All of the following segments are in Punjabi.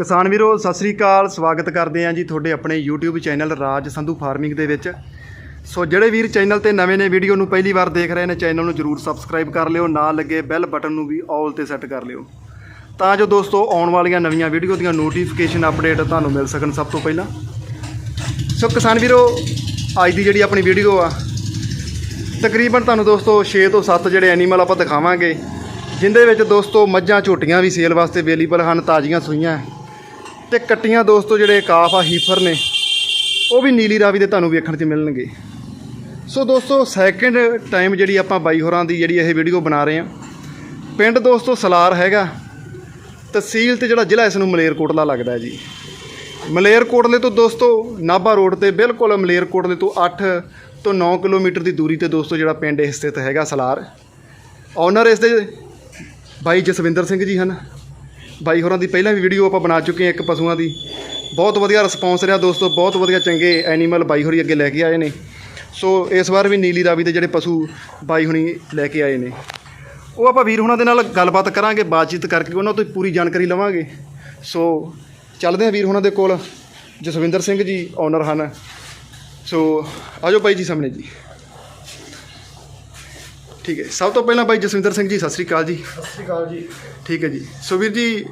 ਕਿਸਾਨ ਵੀਰੋ, ਸਤਿ ਸ੍ਰੀ ਅਕਾਲ। ਸਵਾਗਤ ਕਰਦੇ ਹਾਂ ਜੀ ਤੁਹਾਡੇ ਆਪਣੇ YouTube channel Raj Sandhu farming ਦੇ ਵਿੱਚ। ਸੋ ਜਿਹੜੇ ਵੀਰ ਚੈਨਲ ਤੇ ਨਵੇਂ ਨੇ, ਵੀਡੀਓ ਨੂੰ ਪਹਿਲੀ ਵਾਰ ਦੇਖ ਰਹੇ ਨੇ, ਚੈਨਲ ਨੂੰ ਜਰੂਰ ਸਬਸਕ੍ਰਾਈਬ ਕਰ ਲਿਓ। ਨਾਲ ਲੱਗੇ ਬੈਲ ਬਟਨ ਨੂੰ ਵੀ ਆਲ ਤੇ ਸੈੱਟ ਕਰ ਲਿਓ। ਤਾਂ ਜੋ ਦੋਸਤੋ, ਆਉਣ ਵਾਲੀਆਂ ਨਵੀਆਂ ਵੀਡੀਓ ਦੀਆਂ ਨੋਟੀਫਿਕੇਸ਼ਨ ਅਪਡੇਟ ਤੁਹਾਨੂੰ ਮਿਲ ਸਕਣ ਸਭ ਤੋਂ ਪਹਿਲਾਂ। ਸੋ ਕਿਸਾਨ ਵੀਰੋ, ਅੱਜ ਦੀ ਜਿਹੜੀ ਆਪਣੀ ਵੀਡੀਓ ਆ, ਤਕਰੀਬਨ ਤੁਹਾਨੂੰ ਦੋਸਤੋ 6 ਤੋਂ 7 ਜਿਹੜੇ ਐਨੀਮਲ ਆਪਾਂ ਦਿਖਾਵਾਂਗੇ, ਜਿੰਦੇ ਵਿੱਚ ਦੋਸਤੋ ਮੱਝਾਂ ਝੋਟੀਆਂ ਵੀ ਸੇਲ ਵਾਸਤੇ ਅਵੇਲੇਬਲ ਹਨ, ਤਾਜ਼ੀਆਂ ਸੂਈਆਂ। ਤੇ ਕੱਟੀਆਂ ਦੋਸਤੋ ਜਿਹੜੇ ਕਾਫ ਆ, ਹੀਫਰ ਨੇ, ਉਹ ਵੀ ਨੀਲੀ ਰਾਵੀ ਦੇ ਤੁਹਾਨੂੰ ਵੇਖਣ 'ਚ ਮਿਲਣਗੇ। ਸੋ ਦੋਸਤੋ ਸੈਕਿੰਡ ਟਾਈਮ ਜਿਹੜੀ ਆਪਾਂ ਬਾਈ ਹੋਰਾਂ ਦੀ ਜਿਹੜੀ ਇਹ ਵੀਡੀਓ ਬਣਾ ਰਹੇ ਹਾਂ। ਪਿੰਡ ਦੋਸਤੋ ਸਲਾਰ ਹੈਗਾ, ਤਹਿਸੀਲ ਤੇ ਜਿਹੜਾ ਜ਼ਿਲ੍ਹਾ ਇਸ ਨੂੰ ਮਲੇਰਕੋਟਲਾ ਲੱਗਦਾ ਹੈ ਜੀ। ਮਲੇਰਕੋਟਲੇ ਤੋਂ ਦੋਸਤੋ, ਨਾਭਾ ਰੋਡ ਤੇ ਬਿਲਕੁਲ ਮਲੇਰਕੋਟਲੇ ਤੋਂ 8 ਤੋਂ 9 ਕਿਲੋਮੀਟਰ ਦੀ ਦੂਰੀ ਤੇ ਦੋਸਤੋ ਜਿਹੜਾ ਪਿੰਡ ਇਹ ਸਥਿਤ ਹੈਗਾ ਸਲਾਰ। ਓਨਰ ਇਸ ਦੇ ਬਾਈ ਜਸਵਿੰਦਰ ਸਿੰਘ ਜੀ ਹਨ। ਬਾਈ ਹੋਰਾਂ ਦੀ ਪਹਿਲਾਂ ਵੀ ਵੀਡੀਓ ਆਪਾਂ ਬਣਾ ਚੁੱਕੇ ਹਾਂ ਇੱਕ ਪਸ਼ੂਆਂ ਦੀ। ਬਹੁਤ ਵਧੀਆ ਰਿਸਪੌਂਸ ਰਿਹਾ ਦੋਸਤੋ, ਬਹੁਤ ਵਧੀਆ ਚੰਗੇ ਐਨੀਮਲ ਬਾਈ ਹੋਰੀ ਅੱਗੇ ਲੈ ਕੇ ਆਏ ਨੇ। ਸੋ ਇਸ ਵਾਰ ਵੀ ਨੀਲੀ ਰਾਵੀ ਦੇ ਜਿਹੜੇ ਪਸ਼ੂ ਬਾਈ ਹੁਣੀ ਲੈ ਕੇ ਆਏ ਨੇ। ਉਹ ਆਪਾਂ ਵੀਰ ਹੁਣਾਂ ਦੇ ਨਾਲ ਗੱਲਬਾਤ ਕਰਾਂਗੇ, ਬਾਤਚੀਤ ਕਰਕੇ ਉਹਨਾਂ ਤੋਂ ਪੂਰੀ ਜਾਣਕਾਰੀ ਲਵਾਂਗੇ। ਸੋ ਚੱਲਦੇ ਹਾਂ ਵੀਰ ਹੁਣਾਂ ਦੇ ਕੋਲ। ਜਸਵਿੰਦਰ ਸਿੰਘ ਜੀ ਓਨਰ ਹਨ। ਸੋ ਆਜੋ ਬਾਈ ਜੀ ਸਾਹਮਣੇ ਜੀ। ਠੀਕ ਹੈ। ਸਭ ਤੋਂ ਪਹਿਲਾਂ ਬਾਈ ਜਸਵਿੰਦਰ ਸਿੰਘ ਜੀ ਸਤਿ ਸ੍ਰੀ ਅਕਾਲ ਜੀ। ਸਤਿ ਸ਼੍ਰੀ ਅਕਾਲ ਜੀ। ਠੀਕ ਹੈ ਜੀ। ਸੋ ਵੀਰ ਜੀ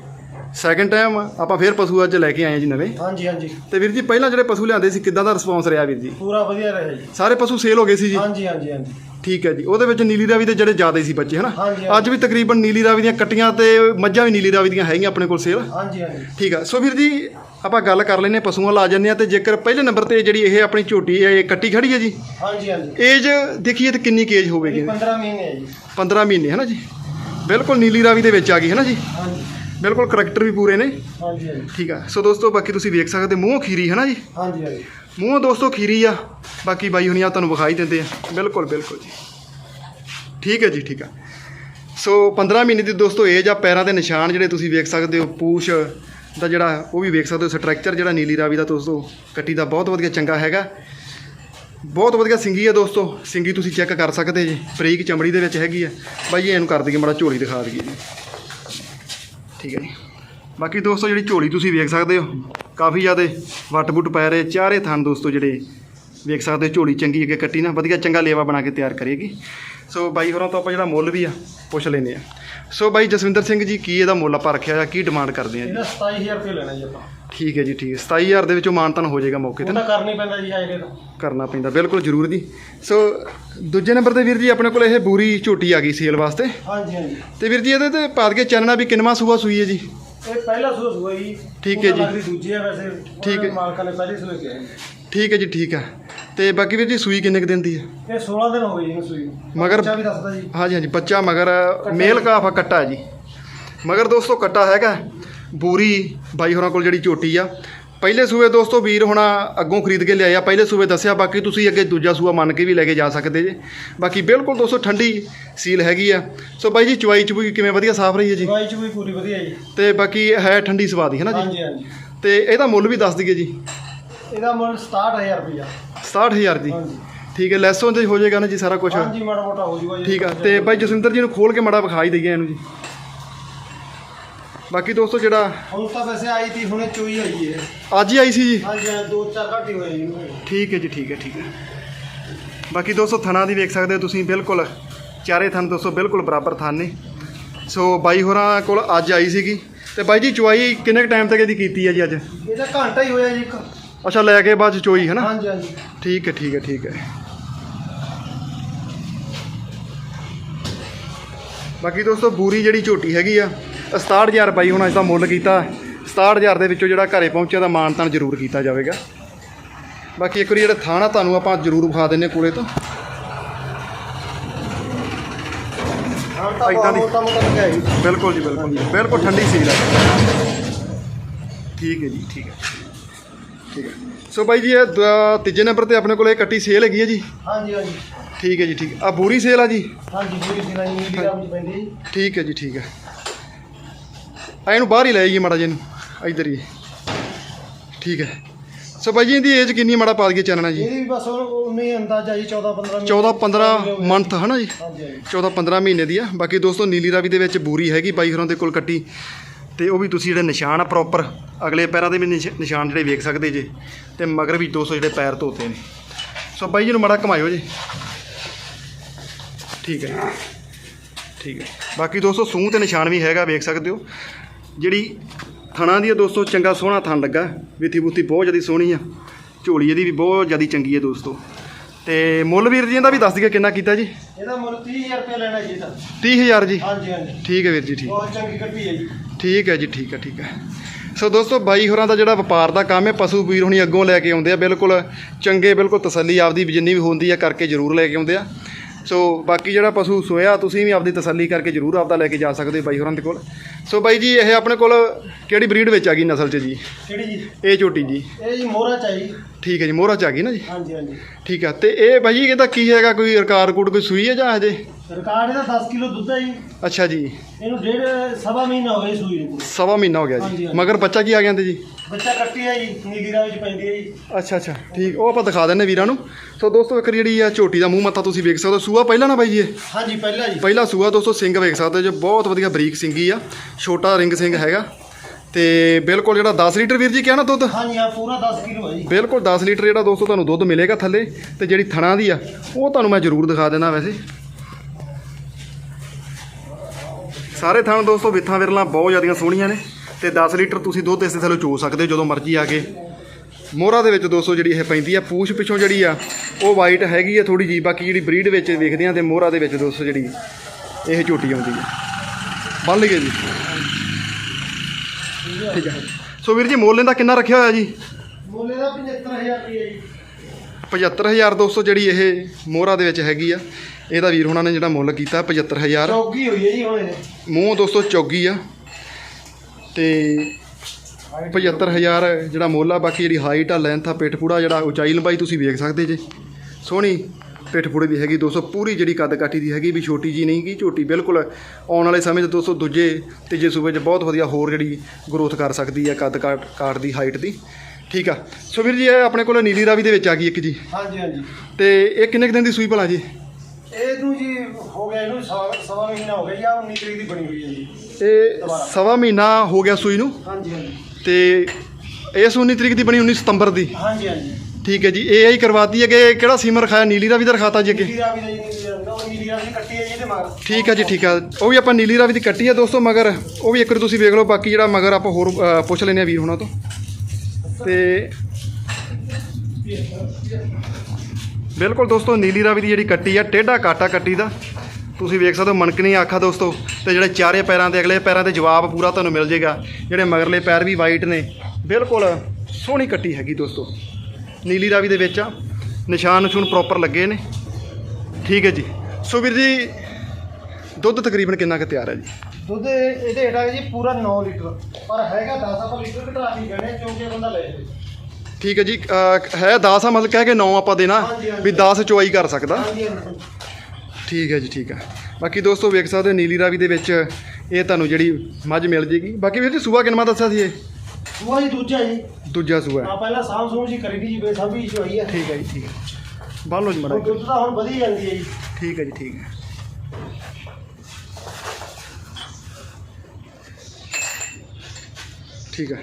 ਸੈਕੰਡ ਟਾਈਮ ਆਪਾਂ ਫੇਰ ਪਸ਼ੂ ਅੱਜ ਲੈ ਕੇ ਆਏ ਹਾਂ ਜੀ ਨਵੇਂ। ਹਾਂਜੀ ਹਾਂਜੀ। ਤੇ ਵੀਰ ਜੀ ਪਹਿਲਾਂ ਜਿਹੜੇ ਪਸ਼ੂ ਲਿਆਂਦੇ ਸੀ ਕਿੱਦਾਂ ਦਾ ਰਿਸਪੌਂਸ ਰਿਹਾ ਵੀਰ ਜੀ? ਪੂਰਾ ਵਧੀਆ ਰਿਹਾ ਜੀ। ਸਾਰੇ ਪਸ਼ੂ ਸੇਲ ਹੋ ਗਏ ਸੀ ਜੀ? ਹਾਂਜੀ ਹਾਂਜੀ ਹਾਂਜੀ। ਠੀਕ ਹੈ ਜੀ। ਉਹਦੇ ਵਿੱਚ ਨੀਲੀ ਰਾਵੀ ਦੇ ਜਿਹੜੇ ਜ਼ਿਆਦਾ ਸੀ ਬੱਚੇ ਹਨਾ? ਹਾਂਜੀ, ਅੱਜ ਵੀ ਤਕਰੀਬਨ ਨੀਲੀ ਰਾਵੀ ਦੀਆਂ ਕੱਟੀਆਂ ਤੇ ਮੱਝਾਂ ਵੀ ਨੀਲੀ ਰਾਵੀ ਦੀਆਂ ਹੈਗੀਆਂ ਆਪਣੇ ਕੋਲ ਸੇਲ। ਹਾਂਜੀ ਹਾਂਜੀ। ਠੀਕ ਆ। ਸੋ ਵੀਰ ਜੀ ਆਪਾਂ ਗੱਲ ਕਰ ਲੈਨੇ ਪਸ਼ੂਆਂ ਲਾ ਜੰਨੇ ਆ ਤੇ ਜੇਕਰ ਪਹਿਲੇ ਨੰਬਰ ਤੇ ਜਿਹੜੀ ਇਹ ਆਪਣੀ ਝੋਟੀ ਹੈ ਇਹ ਕੱਟੀ ਖੜੀ ਹੈ ਜੀ? ਹਾਂਜੀ ਹਾਂਜੀ। ਏਜ ਦੇਖੀਏ ਤੇ ਕਿੰਨੀ ਕੇਜ ਹੋਵੇਗੀ? ਇਹ 15 ਮਹੀਨੇ ਹੈ ਜੀ। 15 ਮਹੀਨੇ ਹੈ ਨਾ ਜੀ? ਬਿਲਕੁਲ ਨੀਲੀ ਰਾਵੀ ਦੇ ਵਿੱਚ ਆ ਗਈ ਹੈ ਨਾ ਜੀ? ਹਾਂਜੀ। ਬਿਲਕੁਲ ਕਰੈਕਟਰ ਵੀ ਪੂਰੇ ਨੇ। ਹਾਂਜੀ ਹਾਂਜੀ। ਠੀਕ ਆ। ਸੋ ਦੋਸਤੋ ਬਾਕੀ ਤੁਸੀਂ ਵੇਖ ਸਕਦੇ ਮੂੰਹ ਖੀਰੀ ਹੈ ਨਾ ਜੀ? ਹਾਂਜੀ ਹਾਂਜੀ। ਮੂੰਹ ਦੋਸਤੋ ਖੀਰੀ ਆ, ਬਾਕੀ ਬਾਈ ਹੁਣੀ ਹੁਣੀਆਂ ਤੁਹਾਨੂੰ ਵਿਖਾਈ ਦਿੰਦੇ ਆ। ਬਿਲਕੁਲ ਬਿਲਕੁਲ ਜੀ। ਠੀਕ ਹੈ ਜੀ, ਠੀਕ ਆ ਸੋ 15 ਮਹੀਨੇ ਦੀ ਦੋਸਤੋ ਏਜ ਆ, ਪੈਰਾਂ ਦੇ ਨਿਸ਼ਾਨ ਜਿਹੜੇ ਤੁਸੀਂ ਵੇਖ ਸਕਦੇ ਹੋ, ਪੂਛ ਦਾ ਜਿਹੜਾ, ਉਹ ਵੀ ਵੇਖ ਸਕਦੇ ਹੋ ਸਟਰਕਚਰ ਜਿਹੜਾ ਨੀਲੀ ਰਾਵੀ ਦਾ ਦੋਸਤੋ, ਕੱਟੀ ਦਾ ਬਹੁਤ ਵਧੀਆ ਚੰਗਾ ਹੈਗਾ। ਬਹੁਤ ਵਧੀਆ ਸਿੰਗੀ ਆ ਦੋਸਤੋ, ਸਿੰਗੀ ਤੁਸੀਂ ਚੈੱਕ ਕਰ ਸਕਦੇ ਜੀ, ਫਰੀਕ ਚਮੜੀ ਦੇ ਵਿੱਚ ਹੈਗੀ ਆ। ਬਾਈ ਜੀ, ਇਹਨੂੰ ਕਰ ਦਈਏ ਮਾੜਾ ਝੋਲੀ ਦਿਖਾ ਦਈਏ ਜੀ। ਠੀਕ ਹੈ ਜੀ। ਬਾਕੀ ਦੋਸਤੋ ਜਿਹੜੀ ਝੋਲੀ ਤੁਸੀਂ ਵੇਖ ਸਕਦੇ ਹੋ ਕਾਫੀ ਜ਼ਿਆਦਾ ਵੱਟ ਬੁੱਟ ਪੈ ਰਹੇ ਚਾਰੇ ਥਣ ਦੋਸਤੋ ਜਿਹੜੇ ਵੇਖ ਸਕਦੇ ਝੋਲੀ ਚੰਗੀ ਅੱਗੇ ਕੱਟੀ ਨਾ ਵਧੀਆ ਚੰਗਾ ਲੇਵਾ ਬਣਾ ਕੇ ਤਿਆਰ ਕਰੇਗੀ। ਸੋ ਬਾਈ ਹੋਰਾਂ ਤੋਂ ਆਪਾਂ ਜਿਹੜਾ ਮੁੱਲ ਵੀ ਆ ਪੁੱਛ ਲੈਨੇ ਆ। ਸੋ ਬਾਈ ਜਸਵਿੰਦਰ ਸਿੰਘ ਜੀ ਕੀ ਇਹਦਾ ਮੁੱਲ ਆਪਾਂ ਰੱਖਿਆ ਆ ਕੀ ਡਿਮਾਂਡ ਕਰਦੇ ਆ ਜੀ? ਇਹਦਾ 27000 ਰੁਪਏ ਲੈਣਾ ਜੀ ਆਪਾਂ। ਠੀਕ ਹੈ ਜੀ ਠੀਕ ਹੈ। 27000 ਦੇ ਵਿੱਚੋਂ ਮਾਨਤਨ ਹੋ ਜਾਏਗਾ ਮੌਕੇ ਤੇ ਉਹ ਨਾ। ਤਾਂ ਕਰਨੀ ਪੈਂਦਾ ਜੀ ਹਾਇਰੇ ਤਾਂ। ਕਰਨਾ ਪੈਂਦਾ ਬਿਲਕੁਲ ਜ਼ਰੂਰ ਜੀ। ਸੋ ਦੂਜੇ ਨੰਬਰ ਤੇ ਵੀਰ ਜੀ ਆਪਣੇ ਕੋਲ ਇਹ ਬੂਰੀ ਝੋਟੀ ਆ ਗਈ ਸੇਲ ਵਾਸਤੇ। ਹਾਂਜੀ ਹਾਂਜੀ। ਤੇ ਵੀਰ ਜੀ ਇਹਦੇ ਤੇ ਪਾ ਕੇ ਚਾਨਣਾ ਵੀ ਕਿੰਨਵਾਂ ਸੂਆ ਸੂਈ ਹੈ ਜੀ? ਇਹ ਪਹਿਲਾ ਸੂਆ ਜੀ। ਠੀਕ ਹੈ ਜੀ। ਦੂਜੀ ਹੈ ਵੈਸੇ। ਠੀਕ ਹੈ। ਮਾਲਕਾਂ ਨੇ ਪਹਿਲੇ ਸੂਏ ਕਿਹਾ ਜੀ ਠੀਕ ਹੈ ਜੀ ਠੀਕ ਹੈ। ਤੇ ਬਾਕੀ ਵੀਰ ਜੀ ਸੂਈ ਕਿੰਨੇ ਕੁ ਦਿਨ ਦੀ ਹੈ? ਇਹ 16 ਦਿਨ ਹੋ ਗਏ ਜੀ ਇਹਨੂੰ ਸੂਈ ਨੂੰ। ਮਗਰ- ਬੱਚਾ ਵੀ ਦੱਸਦਾ ਜੀ। ਹਾਂਜੀ ਹਾਂਜੀ ਬੱਚਾ ਮਗਰ ਮੇਲ ਕਾਫਾ ਕੱਟਾ ਹੈ ਜੀ। ਮਗਰ ਦੋਸਤੋ ਕੱਟਾ ਹੈਗਾ ਬੂਰੀ ਬਾਈ ਹੋਰਾਂ ਕੋਲ ਜਿਹੜੀ ਝੋਟੀ ਆ ਪਹਿਲੇ ਸੂਏ ਦੋਸਤੋ ਵੀਰ ਹੋਣਾ ਅੱਗੋਂ ਖਰੀਦ ਕੇ ਲਿਆਇਆ ਪਹਿਲੇ ਸੂਏ ਦੱਸਿਆ ਬਾਕੀ ਤੁਸੀਂ ਅੱਗੇ ਦੂਜਾ ਸੂਆ ਮੰਨ ਕੇ ਵੀ ਲੈ ਕੇ ਜਾ ਸਕਦੇ ਜੇ। ਬਾਕੀ ਬਿਲਕੁਲ ਦੋਸਤੋ ਠੰਡੀ ਸੀਲ ਹੈਗੀ ਆ। ਸੋ ਬਾਈ ਜੀ ਚੁਆਈ ਚੁਬਈ ਕਿਵੇਂ ਵਧੀਆ ਸਾਫ਼ ਰਹੀ ਹੈ ਜੀ? ਦਵਾਈ ਚ ਵੀ ਪੂਰੀ ਵਧੀਆ ਜੀ। ਤੇ ਬਾਕੀ ਹੈ ਠੰਡੀ ਸਵਾਦ ਹੀ ਹੈ ਨਾ ਜੀ? ਹਾਂਜੀ ਹਾਂਜੀ। ਤੇ ਇਹਦਾ ਮੁੱਲ ਵੀ ਦੱਸ ਦਈਏ ਜੀ। ਇਹਦਾ ਮੁੱਲ 67000 ਰੁਪਇਆ 67000 ਜੀ। ਹਾਂਜੀ। ਠੀਕ ਹੈ ਲੈਸ ਹੁੰਦੇ ਹੋ ਜਾਏਗਾ ਨਾ ਜੀ ਸਾਰਾ ਕੁਝ ਹਾਂਜੀ ਮਾੜਾ ਮੋਟਾ ਹੋ ਜੂਗਾ ਜੀ। ਠੀਕ ਆ ਤੇ ਬਾਈ ਜਸਵਿੰਦਰ ਜੀ ਨੂੰ ਖੋਲ ਕੇ ਮਾੜਾ ਵਿਖਾਈ ਦਈਏ ਇਹਨੂੰ ਜੀ। ਬਾਕੀ ਦੋਸਤੋ ਜਿਹੜਾ ਹੁਣ ਤਾਂ ਵੈਸੇ ਆਈ ਤੀ ਹੁਣੇ ਚੋਈ ਆਈ ਹੈ ਅੱਜ ਹੀ ਆਈ ਸੀ ਜੀ? ਹਾਂਜੀ ਹਾਂ, ਦੋ ਚਾਰ ਘੱਟ ਹੋਏ ਜੀ ਇਹਨੂੰ। ਠੀਕ ਹੈ ਜੀ ਠੀਕ ਹੈ ਠੀਕ ਹੈ। ਬਾਕੀ ਦੋਸਤੋ ਥਣਾ ਦੀ ਵੇਖ ਸਕਦੇ ਹੋ ਤੁਸੀਂ ਬਿਲਕੁਲ ਚਾਰੇ ਥਣ ਦੋਸਤੋ ਬਿਲਕੁਲ ਬਰਾਬਰ ਥਣ ਨੇ। ਸੋ ਬਾਈ ਹੋਰਾਂ ਕੋਲ ਅੱਜ ਆਈ ਸੀਗੀ। ਤੇ ਬਾਈ ਜੀ ਚੁਆਈ ਕਿੰਨੇ ਕੁ ਟਾਈਮ ਤੱਕ ਇਹਦੀ ਕੀਤੀ ਹੈ ਜੀ ਅੱਜ? ਇਹਦਾ ਘੰਟਾ ਹੀ ਹੋਇਆ ਜੀ ਇੱਕ। ਅੱਛਾ ਲੈ ਕੇ ਬਾਅਦ 'ਚ ਚੋਈ ਹੈ ਨਾ? ਹਾਂਜੀ ਹਾਂਜੀ। ਠੀਕ ਹੈ ਠੀਕ ਹੈ ਠੀਕ ਹੈ। ਬਾਕੀ ਦੋਸਤੋ ਬੂਰੀ ਜਿਹੜੀ ਝੋਟੀ ਹੈਗੀ ਆ 67000 ਬਾਈ ਹੁਣ ਅੱਜ ਦਾ ਮੁੱਲ ਕੀਤਾ। 67000 ਦੇ ਵਿੱਚੋਂ ਜਿਹੜਾ ਘਰੇ ਪਹੁੰਚਿਆ ਦਾ ਮਾਨਤਾਨ ਜ਼ਰੂਰ ਕੀਤਾ ਜਾਵੇਗਾ। ਬਾਕੀ ਇੱਕ ਵਾਰੀ ਜਿਹੜਾ ਥਾਣਾ ਤੁਹਾਨੂੰ ਆਪਾਂ ਜ਼ਰੂਰ ਵਿਖਾ ਦਿੰਨੇ ਕੋਲੇ ਤੋਂ। ਏਦਾਂ ਦੀ- ਬਿਲਕੁਲ ਜੀ ਬਿਲਕੁਲ ਜੀ। ਬਿਲਕੁਲ ਠੰਡੀ ਸੀਲ ਹੈ ਠੀਕ ਹੈ ਜੀ ਠੀਕ ਹੈ। ਠੀਕ ਹੈ। ਸੋ ਬਾਈ ਜੀ ਇਹ ਤੀਜੇ ਨੰਬਰ ਤੇ ਆਪਣੇ ਕੋਲ ਇਹ ਕੱਟੀ ਸੇਲ ਹੈਗੀ ਹੈ ਜੀ? ਹਾਂਜੀ ਹਾਂਜੀ। ਠੀਕ ਹੈ ਜੀ ਠੀਕ। ਆ ਬੂਰੀ ਸੇਲ ਆ ਜੀ? ਹਾਂਜੀ ਰਾਮ ਦੀ ਪੈਂਦੀ। ਜੀ ਠੀਕ ਹੈ ਜੀ ਠੀਕ ਹੈ। ਆ ਇਹਨੂੰ ਬਾਹਰ ਹੀ ਲੈ ਜਾਈਏ ਮਾੜਾ ਜੀ ਨੂੰ ਇੱਧਰ ਹੀ। ਠੀਕ ਹੈ। ਸੋ ਬਾਈ ਜੀ ਇਹਦੀ ਏਜ ਕਿੰਨੀ ਮਾੜਾ ਪਾ ਦਈਏ ਚਾਨਣਾ ਜੀ? ਇਹਦੀ ਵੀ ਬਸ ਹੀ ਅੰਦਾਜ਼ਾ ਜੀ 14 15 14 15 ਮੰਥ ਹਨਾ ਜੀ? ਹਾਂਜੀ ਹਾਂਜੀ। 14 15 ਮਹੀਨੇ ਦੀ ਆ। ਬਾਕੀ ਦੋਸਤੋ ਨੀਲੀ ਰਾਵੀ ਦੇ ਵਿੱਚ ਬੂਰੀ ਹੈਗੀ ਬਾਈ ਹੋਰਾਂ ਦੇ ਕੋਲ ਕੱਟੀ। ਤੇ ਉਹ ਵੀ ਤੁਸੀਂ ਜਿਹੜੇ ਨਿਸ਼ਾਨ ਆ ਪ੍ਰੋਪਰ ਅਗਲੇ ਪੈਰਾਂ ਦੇ ਵੀ ਨਿਸ਼- ਨਿਸ਼ਾਨ ਜਿਹੜੇ ਵੇਖ ਸਕਦੇ ਜੇ। ਤੇ ਮਗਰ ਵੀ 200 ਜਿਹੜੇ ਪੈਰ ਧੋਤੇ ਨੇ। ਸੋ ਬਾਈ ਜੀ ਨੂੰ ਮੜਾ ਘਮਾਇਓ ਜੀ। ਠੀਕ ਹੈ। ਠੀਕ ਹੈ। ਬਾਕੀ ਦੋਸਤੋ ਸੂਹ ਤੇ ਨਿਸ਼ਾਨ ਵੀ ਹੈਗਾ ਵੇਖ ਸਕਦੇ ਹੋ। ਜਿਹੜੀ ਥਣਾ ਦੀ ਆ ਦੋਸਤੋ ਚੰਗਾ ਸੋਹਣਾ ਥਣ ਲੱਗਾ। ਵਿੱਥੀ ਬੁੱਥੀ ਬਹੁਤ ਜ਼ਿਆਦਾ ਸੋਹਣੀ ਆ। ਝੋਲੀ ਇਹਦੀ ਵੀ ਬਹੁਤ ਜ਼ਿਆਦਾ ਚੰਗੀ ਹੈ ਦੋਸਤੋ। ਤੇ ਮੁੱਲ ਵੀਰ ਜੀ ਇਹਦਾ ਵੀ ਦੱਸ ਦਈਏ ਕਿੰਨਾ ਕੀਤਾ ਜੀ? ਇਹਦਾ ਮੁੱਲ 30000 ਰੁਪਏ ਲੈਣਾ ਜੀ ਇਹਦਾ। 30000 ਜੀ? ਹਾਂਜੀ ਹਾਂਜੀ। ਠੀਕ ਹੈ ਵੀਰ ਜੀ ਠੀਕ। ਬਹੁਤ ਚੰਗੀ ਕੱਟੀ ਹੈ ਜੀ। ਠੀਕ ਹੈ ਜੀ ਠੀਕ ਹੈ ਠੀਕ ਹੈ ਸੋ ਦੋਸਤੋ ਬਾਈ ਹੋਰਾਂ ਦਾ ਜਿਹੜਾ ਵਪਾਰ ਦਾ ਕੰਮ ਹੈ ਪਸ਼ੂ ਵੀਰ ਹੁਣੀ ਅੱਗੋਂ ਲੈ ਕੇ ਆਉਂਦੇ ਆ। ਬਿਲਕੁਲ ਚੰਗੇ ਬਿਲਕੁਲ ਤਸੱਲੀ ਆਪਦੀ ਜਿੰਨੀ ਵੀ ਹੁੰਦੀ ਆ ਕਰਕੇ ਜ਼ਰੂਰ ਲੈ ਕੇ ਆਉਂਦੇ ਆ। ਸੋ ਬਾਕੀ ਜਿਹੜਾ ਪਸ਼ੂ ਸੋਇਆ ਤੁਸੀਂ ਵੀ ਆਪਦੀ ਤਸੱਲੀ ਕਰਕੇ ਜ਼ਰੂਰ ਆਪਦਾ ਲੈ ਕੇ ਜਾ ਸਕਦੇ ਹੋ ਬਾਈ ਹੋਰਾਂ ਦੇ ਕੋਲ। ਸੋ ਬਾਈ ਜੀ ਇਹ ਆਪਣੇ ਕੋਲ ਕਿਹੜੀ ਬਰੀਡ ਵਿੱਚ ਆ ਗਈ ਨਸਲ 'ਚ ਜੀ? ਕਿਹੜੀ ਜੀ? ਇਹ ਝੋਟੀ ਜੀ। ਇਹ ਜੀ ਮੋਹਰਾ ਚਾਹੀ ਠੀਕ ਹੈ ਜੀ ਮੋਹਰਾ 'ਚ ਆ ਗਈ ਨਾ ਜੀ? ਹਾਂਜੀ ਹਾਂਜੀ। ਠੀਕ ਹੈ ਤੇ ਇਹ ਬਾਈ ਜੀ ਇਹਦਾ ਕੀ ਹੈਗਾ ਕੋਈ ਰਿਕਾਰਡ ਕੋਡ ਕੋਈ ਸੂਈ ਹੈ ਜਾਂ ਹਜੇ ਰਿਕਾਰਡ ਇਹਦਾ 10 ਕਿਲੋ ਦੁੱਧ ਹੈ ਜੀ। ਅੱਛਾ ਜੀ। ਇਹਨੂੰ ਡੇਢ ਸਵਾ ਮਹੀਨਾ ਹੋ ਗਿਆ ਜੀ ਸੂਈ ਨੂੰ ਸਵਾ ਮਹੀਨਾ ਹੋ ਗਿਆ ਹਾਂਜੀ, ਜੀ। ਹਾਂਜੀ। ਮਗਰ ਬੱਚਾ ਕੀ ਆ ਗਿਆ ਤੇ ਜੀ? ਬੱਚਾ ਕੱਟੀ ਹੈ ਜੀ ਨੀਲੀ ਰਾਹ ਵਿੱਚ ਪੈਂਦੀ ਹੈ ਜੀ। ਅੱਛਾ ਅੱਛਾ ਠੀਕ। ਉਹ ਆਪਾਂ ਦਿਖਾ ਦਿੰਨੇ ਵੀਰਾਂ ਨੂੰ। ਸੋ ਦੋਸਤੋ ਇੱਕ ਜਿਹੜੀ ਆ ਝੋਟੀ ਦਾ ਮੂੰਹ ਮੱਥਾ ਤੁਸੀਂ ਵੇਖ ਸਕਦੇ ਹੋ। ਸੂਆ ਪਹਿਲਾਂ ਨਾ ਬਾਈ ਜੀ ਇਹ? ਹਾਂਜੀ ਪਹਿਲਾ ਜੀ। ਪਹਿਲਾ ਸੂਆ ਦੋਸਤੋ ਸਿੰਘ ਵੇਖ ਸਕਦੇ ਹੋ ਜੋ। ਬਹੁਤ ਵਧੀਆ ਬਰੀਕ ਸਿੰਗੀ ਆ। ਛੋਟਾ ਰਿੰਗ ਸਿੰਘ ਹੈਗਾ। ਤੇ ਬਿਲਕੁਲ ਜਿਹੜਾ 10 ਲੀਟਰ ਵੀਰ ਜੀ ਕਿਹਾ ਨਾ ਦੁੱਧ? ਹਾਂਜੀ ਆ ਪੂਰਾ 10 ਕਿਲੋ ਹੈ ਜੀ। ਬਿਲਕੁਲ 10 ਲੀਟਰ ਜਿਹੜਾ ਦੋਸਤੋ ਤੁਹਾਨੂੰ ਦੁੱਧ ਮਿਲੇਗਾ ਥੱਲੇ ਤੇ ਜਿਹੜੀ ਥਣਾ ਦੀ ਆ ਉਹ ਤੁਹਾਨੂੰ ਮੈਂ ਜ਼ਰੂਰ ਦਿਖਾ ਦੇਣਾ ਵੈਸੇ। ਸਾਰੇ ਥਣ ਦੋਸਤੋ ਵਿੱਥਾਂ ਵਿਰਲਾਂ ਬਹੁਤ ਜ਼ਿਆਦੀਆਂ ਸੋਹਣੀਆਂ ਨੇ ਤੇ 10 ਲੀਟਰ ਤੁਸੀਂ ਦੁੱਧ ਇਸ ਦੇ ਥੱਲੇ ਚੋ ਸਕਦੇ ਹੋ ਜਦੋਂ ਮਰਜ਼ੀ ਆ ਕੇ। ਮੋਹਰਾ ਦੇ ਵਿੱਚ ਦੋਸਤੋ ਜਿਹੜੀ ਇਹ ਪੈਂਦੀ ਆ ਪੂਛ ਪਿੱਛੋਂ ਜਿਹੜੀ ਆ ਉਹ ਵਾਈਟ ਹੈਗੀ ਆ ਥੋੜੀ ਜੀ ਬਾਕੀ ਜਿਹੜੀ ਬਰੀਡ ਵਿੱਚ ਵੇਖਦੇ ਆ ਤੇ ਮੋਹਰਾ ਦੇ ਵਿੱਚ ਦੋਸਤੋ ਜਿਹੜੀ ਇਹ ਝੋਟੀ ਆਉਂਦੀ ਆ। ਬੰਨ ਲਈਏ ਜੀ। ਠੀਕ ਹੈ। ਸੋ ਵੀਰ ਜੀ ਮੁੱਲ ਇਹਦਾ ਕਿੰਨਾ ਰੱਖਿਆ ਹੋਇਆ ਜੀ? ਮੁੱਲ ਇਹਦਾ 75000 ਰੁਪਏ ਜੀ। 75200 ਜਿਹੜੀ ਇਹ ਮੋਹਰਾ ਦੇ ਵਿੱਚ ਹੈਗੀ ਆ ਇਹਦਾ ਵੀਰ ਹੁਣਾਂ ਨੇ ਜਿਹੜਾ ਮੁੱਲ ਕੀਤਾ 75000 ਚੌਗੀ ਹੋਈ ਹੈ ਜੀ ਹੁਣ ਇਹ। ਮੂੰਹ ਦੋਸਤੋ ਚੌਗੀ ਆ। ਤੇ 75000 ਜਿਹੜਾ ਮੁੱਲ ਆ ਬਾਕੀ ਜਿਹੜੀ ਹਾਈਟ ਆ ਲੈਂਥ ਆ ਪਿੱਠ ਪੂੜਾ ਜਿਹੜਾ ਉਚਾਈ ਲੰਬਾਈ ਤੁਸੀਂ ਵੇਖ ਸਕਦੇ ਜੇ। ਸੋਹਣੀ। ਪਿੱਠ ਪੂੜੇ ਦੀ ਹੈਗੀ ਦੋਸਤੋ ਪੂਰੀ ਜਿਹੜੀ ਕੱਦ ਕਾਠੀ ਦੀ ਹੈਗੀ ਵੀ ਛੋਟੀ ਜੀ ਨਹੀਂ ਗੀ ਝੋਟੀ ਬਿਲਕੁਲ ਆਉਣ ਵਾਲੇ ਸਮੇਂ 'ਚ ਦੋਸਤੋ ਦੂਜੇ ਤੀਜੇ ਸੂਬੇ 'ਚ ਬਹੁਤ ਵਧੀਆ ਹੋਰ ਜਿਹੜੀ ਗਰੋਥ ਕਰ ਸਕਦੀ ਆ ਕੱਦ ਕਾਠ ਕਾਠ ਦੀ ਹਾਈਟ ਦੀ। ਠੀਕ ਆ। ਸੋ ਵੀਰ ਜੀ ਇਹ ਆਪਣੇ ਕੋਲ ਨੀਲੀ ਰਾਵੀ ਦੇ ਵਿੱਚ ਆ ਗਈ ਇੱਕ ਜੀ। ਹਾਂਜੀ ਹਾਂਜੀ। ਤੇ ਇਹ ਕਿੰਨੇ ਕੁ ਦਿਨ ਦੀ ਸੂਈ ਭਲਾ ਜੀ? ਇਹਨੂੰ ਜੀ ਹੋ ਗਿਆ ਇਹਨੂੰ ਸਵਾ ਸਵਾ ਮਹੀਨਾ ਹੋ ਗਿਆ ਜੀ ਆਹ 19 ਤਰੀਕ ਦੀ ਬਣੀ ਹੋਈ ਹੈ ਜੀ। ਇਹ ਸਵਾ ਮਹੀਨਾ ਹੋ ਗਿਆ ਸੂਈ ਨੂੰ? ਹਾਂਜੀ ਹਾਂਜੀ। ਤੇ ਇਸ 19 ਤਰੀਕ ਦੀ ਬਣੀ 19 ਸਤੰਬਰ ਦੀ? ਹਾਂਜੀ ਹਾਂਜੀ। ਠੀਕ ਹੈ ਜੀ ਇਹ ਆਈ ਕਰਵਾਤੀ ਹੈ ਕਿ ਕਿਹੜਾ ਸੀਮਾ ਰਖਾਇਆ ਨੀਲੀ ਦਾ ਵੀ ਤਾਂ ਰਖਾਤਾ ਜੀ ਅੱਗੇ। ਨੀਲੀ ਰਾਵੀ ਦਾ ਜੀ ਨੀਲੀ ਰਾਵੀ ਦਾ ਉਹ ਨੀਲੀ ਰਾਵੀ ਦੀ ਕੱਟੀ ਹੈ ਜੀ ਇਹਦੇ ਮਗਰ। ਠੀਕ ਹੈ ਜੀ ਠੀਕ ਹੈ। ਉਹ ਵੀ ਆਪਾਂ ਨੀਲੀ ਰਾਵੀ ਦੀ ਕੱਟੀ ਹੈ ਦੋਸਤੋ ਮਗਰ ਉਹ ਵੀ ਇੱਕ ਵਾਰ ਤੁਸੀਂ ਵੇਖ ਲਓ ਬਾਕੀ ਜਿਹੜਾ ਮਗਰ ਆਪਾਂ ਹੋਰ ਅ, ਪੁੱਛ ਲੈਨੇ ਆ ਵੀਰ ਹੁਣਾਂ ਤੋਂ। ਤੇ ਬਿਲਕੁਲ ਦੋਸਤੋ ਨੀਲੀ ਰਾਵੀ ਦੀ ਜਿਹੜੀ ਕੱਟੀ ਆ ਟੇਢਾ ਕਾਟਾ ਕੱਟੀ ਦਾ। ਤੁਸੀਂ ਵੇਖ ਸਕਦੇ ਹੋ ਮਣਕਣੀ ਆਖਾ ਦੋਸਤੋ ਤੇ ਜਿਹੜੇ ਚਾਰੇ ਪੈਰਾਂ ਤੇ ਅਗਲੇ ਪੈਰਾਂ ਤੇ ਜਵਾਬ ਪੂਰਾ ਤੁਹਾਨੂੰ ਮਿਲ ਜੇਗਾ। ਜਿਹੜੇ ਮਗਰਲੇ ਪੈਰ ਵੀ ਵਾਈਟ ਨੇ ਬਿਲਕੁਲ ਸੋਹਣੀ ਕੱਟੀ ਹੈਗੀ ਦੋਸਤੋ। ਨੀਲੀ ਰਾਵੀ ਦੇ ਵਿੱਚ ਆ। ਨਿਸ਼ਾਨ ਨਿਸ਼ੂਨ ਪ੍ਰੋਪਰ ਲੱਗੇ ਨੇ। ਠੀਕ ਹੈ ਜੀ। ਸੋ ਵੀਰ ਜੀ ਦੁੱਧ ਤਕਰੀਬਨ ਕਿੰਨਾ ਕੁ ਤਿਆਰ ਹੈ ਜੀ? ਦੁੱਧ ਇਹਦੇ ਹੇਠਾਂ ਜੀ ਪੂਰਾ 9 ਲੀਟਰ। ਪਰ ਹੈਗਾ 10 ਆਪਾਂ ਲੀਟਰ ਘਟਾ ਨਹੀਂ ਗਏ ਕਿਉਂਕਿ ਬੰਦਾ ਲੈ ਜਾਵੇ। ਠੀਕ ਹੈ ਜੀ। ਅਹ ਹੈ 10 ਆ ਮਤਲਬ ਕਹਿ ਕੇ 9 ਆਪਾਂ ਦੇਣਾ ਹਾਂਜੀ, ਹਾਂਜੀ। ਵੀ 10 ਚੁਆਈ ਕਰ ਸਕਦਾ। ਹਾਂਜੀ ਹਾਂਜੀ। ਠੀਕ ਹੈ ਜੀ ਠੀਕ ਹੈ। ਬਾਕੀ ਦੋਸਤੋ ਵੇਖ ਸਕਦੇ ਹੋ ਨੀਲੀ ਰਾਵੀ ਦੇ ਵਿੱਚ ਇਹ ਤੁਹਾਨੂੰ ਜਿਹੜੀ ਮੱਝ ਮਿਲ ਜੇਗੀ। ਬਾਕੀ ਵੀਰ ਜੀ ਸੂਆ ਕਿੰਨਾ ਦੱਸਿਆ ਸੀ ਇਹ? ਉਹ ਜੀ ਦੂਜਾ ਜੀ। ਦੂਜਾ ਸੂਆ। ਹੈ ਆ ਪਹਿਲਾਂ ਸਾਮ ਸੂਮ ਜੀ ਕਰੀ ਦੀ ਜੀ ਬੇਸਬੀ ਜੀ ਹੋਈ ਹੈ ਠੀਕ ਹੈ ਜੀ ਠੀਕ ਹੈ ਬੰਨ ਲਓ ਜੀ ਹੁਣ ਮੜਾ ਦੁੱਧ ਤਾਂ ਹੁਣ ਵਧੀ ਜਾਂਦੀ ਹੈ ਜੀ। ਠੀਕ ਹੈ ਜੀ ਠੀਕ ਹੈ ਠੀਕ ਹੈ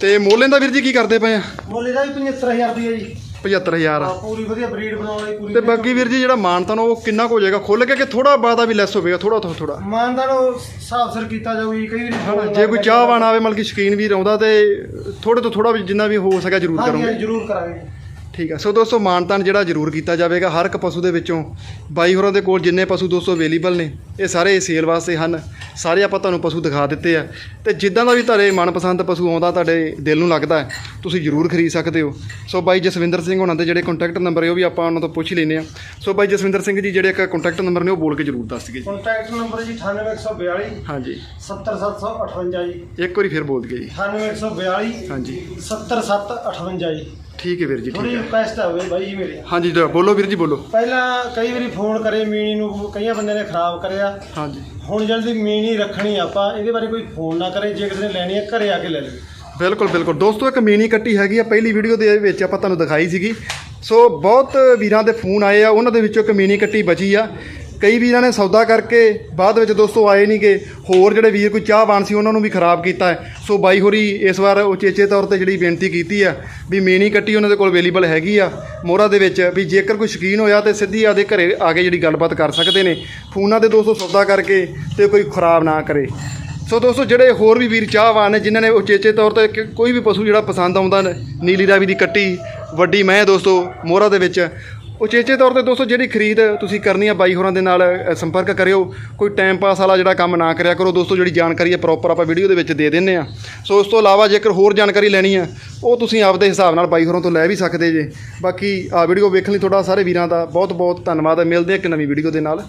ਤੇ ਮੋਲੇ ਦਾ ਵੀਰ ਜੀ ਕੀ ਕਰਦੇ ਪਏ ਆ? ਮੁੱਲ ਇਹਦਾ ਵੀ 75000 ਰੁਪਏ ਜੀ। 75000 ਆ ਪੂਰੀ ਵਧੀਆ ਬਰੀਡ ਬਣਾਉਣ ਲਈ ਪੂਰੀ ਤੇ ਬਾਕੀ ਵੀਰ ਜੀ ਜਿਹੜਾ ਮਾਨਤਨ ਉਹ ਕਿੰਨਾ ਕੁ ਹੋ ਜਾਏਗਾ? ਖੁੱਲ ਕੇ ਕਿ ਥੋੜਾ ਬਾਦਾ ਵੀ ਲੈਸ ਹੋਵੇਗਾ? ਥੋੜਾ ਥੋੜਾ ਥੋੜਾ ਮਾਨਦਾਰ ਉਹ ਹਿਸਾਬ ਸਿਰ ਕੀਤਾ ਜਾਊਗੀ ਕਈ ਵਾਰੀ ਜੇ ਕੋਈ ਚਾਹਵਾਨ ਆਵੇ ਮਤਲਬ ਕਿ ਸ਼ਕੀਨ ਵੀਰ ਆਉਂਦਾ ਤੇ ਥੋੜੇ ਤੋਂ ਥੋੜਾ ਵੀ ਜਿੰਨਾ ਵੀ ਹੋ ਸਕਿਆ ਜ਼ਰੂਰ ਕਰੂੰਗੇ। ਹਾਂਜੀ, ਜ਼ਰੂਰ ਕਰਾਂਗੇ। ਠੀਕ ਹੈ ਸੋ ਦੋਸਤੋ ਮਾਨਤਾਨ ਜਿਹੜਾ ਜ਼ਰੂਰ ਕੀਤਾ ਜਾਵੇਗਾ ਹਰ ਇੱਕ ਪਸ਼ੂ ਦੇ ਵਿੱਚੋਂ। ਬਾਈ ਹੋਰਾਂ ਦੇ ਕੋਲ ਜਿੰਨੇ ਪਸ਼ੂ ਦੋਸਤੋ ਅਵੇਲੇਬਲ ਨੇ ਇਹ ਸਾਰੇ ਸੇਲ ਵਾਸਤੇ ਹਨ। ਸਾਰੇ ਆਪਾਂ ਤੁਹਾਨੂੰ ਪਸ਼ੂ ਦਿਖਾ ਦਿੱਤੇ ਆ। ਤੇ ਜਿੱਦਾਂ ਦਾ ਵੀ ਤੁਹਾਡੇ ਮਨਪਸੰਦ ਪਸ਼ੂ ਆਉਂਦਾ ਤੁਹਾਡੇ ਦਿਲ ਨੂੰ ਲੱਗਦਾ ਤੁਸੀਂ ਜ਼ਰੂਰ ਖਰੀਦ ਸਕਦੇ ਹੋ। ਸੋ ਬਾਈ ਜਸਵਿੰਦਰ ਸਿੰਘ ਹੋਣਾ ਦੇ ਜਿਹੜੇ ਕੰਟੈਕਟ ਨੰਬਰ ਹੈ ਉਹ ਵੀ ਆਪਾਂ ਉਹਨਾਂ ਤੋਂ ਪੁੱਛ ਹੀ ਲੈਨੇ ਆ। ਸੋ ਬਾਈ ਜਸਵਿੰਦਰ ਸਿੰਘ ਜੀ ਜਿਹੜੇ ਇੱਕ ਕੰਟੈਕਟ ਨੰਬਰ ਨੇ ਉਹ ਬੋਲ ਕੇ ਜ਼ਰੂਰ ਦੱਸ ਦਿਓ ਜੀ। ਕੰਟੈਕਟ ਨੰਬਰ ਜੀ 98142 ਹਾਂਜੀ। 70758 ਜੀ। ਇੱਕ ਵਾਰੀ ਫਿਰ ਬੋਲ ਦਿਓ ਜੀ। 98142 ਹਾਂਜੀ। 70758 ਜੀ। ਠੀਕ ਹੈ ਵੀਰ ਜੀ ਥੋੜੀ ਠੀਕ ਹੈ। ਰਿਕੁਐਸਟ ਹੋਵੇ ਬਾਈ ਜੀ ਮੇਰੇ। ਹਾਂਜੀ ਜੀ, ਬੋਲੋ ਵੀਰ ਜੀ ਬੋਲੋ। ਪਹਿਲਾਂ ਕਈ ਵਾਰੀ ਫੋਨ ਕਰੇ ਮੀਣੀ ਨੂੰ ਕਈਆਂ ਬੰਦੇ ਨੇ ਖਰਾਬ ਕਰਿਆ। ਹਾਂਜੀ। ਹੁਣ ਜਲਦੀ ਮੀਣੀ ਰੱਖਣੀ ਆਪਾਂ ਇਹਦੇ ਬਾਰੇ ਕੋਈ ਫੋਨ ਨਾ ਕਰੇ ਜੇ ਕਿਸੇ ਨੇ ਲੈਣੀ ਹੈ ਘਰੇ ਆ ਕੇ ਲੈ ਲਵੇ। ਬਿਲਕੁਲ ਬਿਲਕੁਲ। ਦੋਸਤੋ ਇੱਕ ਮੀਨੀ ਕੱਟੀ ਹੈਗੀ ਆ ਪਹਿਲੀ ਵੀਡੀਓ ਦੇ ਵਿੱਚ ਆਪਾਂ ਤੁਹਾਨੂੰ ਦਿਖਾਈ ਸੀਗੀ। ਸੋ ਬਹੁਤ ਵੀਰਾਂ ਦੇ ਫੋਨ ਆਏ ਆ ਉਹਨਾਂ ਦੇ ਵਿੱਚੋਂ ਇੱਕ ਮੀਨੀ ਕੱਟੀ ਬਚੀ ਆ। ਕਈ ਵੀਰਾਂ ਨੇ ਸੌਦਾ ਕਰਕੇ ਬਾਅਦ ਵਿੱਚ ਦੋਸਤੋ ਆਏ ਨਹੀਂ ਕਿ ਹੋਰ ਜਿਹੜੇ ਵੀਰ ਕੋਈ ਚਾਹਵਾਨ ਸੀ ਉਹਨਾਂ ਨੂੰ ਵੀ ਖਰਾਬ ਕੀਤਾ ਹੈ। ਸੋ ਬਾਈ ਹੋਰੀ ਇਸ ਵਾਰ ਉਚੇਚੇ ਤੌਰ ਤੇ ਜਿਹੜੀ ਬੇਨਤੀ ਕੀਤੀ ਆ ਵੀ ਮੇਨੀ ਕੱਟੀ ਉਹਨਾਂ ਦੇ ਕੋਲ ਅਵੇਲੇਬਲ ਹੈਗੀ ਆ ਮੋਹਰਾ ਦੇ ਵਿੱਚ ਵੀ ਜੇਕਰ ਕੋਈ ਸ਼ੌਕੀਨ ਹੋਇਆ ਤੇ ਸਿੱਧੀ ਆਦੇ ਘਰੇ ਆ ਕੇ ਜਿਹੜੀ ਗੱਲਬਾਤ ਕਰ ਸਕਦੇ ਨੇ। ਫੋਨਾਂ ਤੇ ਦੋਸਤੋ ਸੌਦਾ ਕਰਕੇ ਤੇ ਕੋਈ ਖਰਾਬ ਨਾ ਕਰੇ। ਸੋ ਦੋਸਤੋ ਜਿਹੜੇ ਹੋਰ ਵੀ ਵੀਰ ਚਾਹਵਾਨ ਨੇ ਜਿਨ੍ਹਾਂ ਨੇ ਉਚੇਚੇ ਤੌਰ ਤੇ ਕੋਈ ਵੀ ਪਸ਼ੂ ਜਿਹੜਾ ਪਸੰਦ ਆਉਂਦਾ ਨੇ, ਨੀਲੀ ਰਾਵੀ ਦੀ ਕੱਟੀ ਵੱਡੀ ਮੈਂ ਦੋਸਤੋ ਮੋਹਰਾ ਦੇ ਵਿੱਚ ਉਚੇਚੇ ਤੌਰ ਤੇ ਦੋਸਤੋ ਜਿਹੜੀ ਖਰੀਦ ਤੁਸੀਂ ਕਰਨੀ ਆ ਬਾਈ ਹੋਰਾਂ ਦੇ ਨਾਲ ਅ, ਸੰਪਰਕ ਕਰਿਓ। ਕੋਈ ਟਾਈਮ ਪਾਸ ਵਾਲਾ ਜਿਹੜਾ ਕੰਮ ਨਾ ਕਰਿਆ ਕਰੋ ਦੋਸਤੋ ਜਿਹੜੀ ਜਾਣਕਾਰੀ ਹੈ ਪ੍ਰੋਪਰ ਆਪਾਂ ਵੀਡੀਓ ਦੇ ਵਿੱਚ ਦੇ ਦਿੰਨੇ ਆ। ਸੋ ਉਸ ਤੋਂ ਇਲਾਵਾ ਜੇਕਰ ਹੋਰ ਜਾਣਕਾਰੀ ਲੈਣੀ ਆ ਉਹ ਤੁਸੀਂ ਆਪਦੇ ਹਿਸਾਬ ਨਾਲ ਬਾਈ ਹੋਰਾਂ ਤੋਂ ਲੈ ਵੀ ਸਕਦੇ ਜੇ। ਬਾਕੀ ਆ ਵੀਡੀਓ ਵੇਖਣ ਲਈ ਤੁਹਾਡਾ ਸਾਰੇ ਵੀਰਾਂ ਦਾ ਬਹੁਤ ਬਹੁਤ ਧੰਨਵਾਦ। ਮਿਲਦੇ ਆ ਇੱਕ ਨਵੀਂ ਵੀਡੀਓ ਦੇ ਨਾਲ।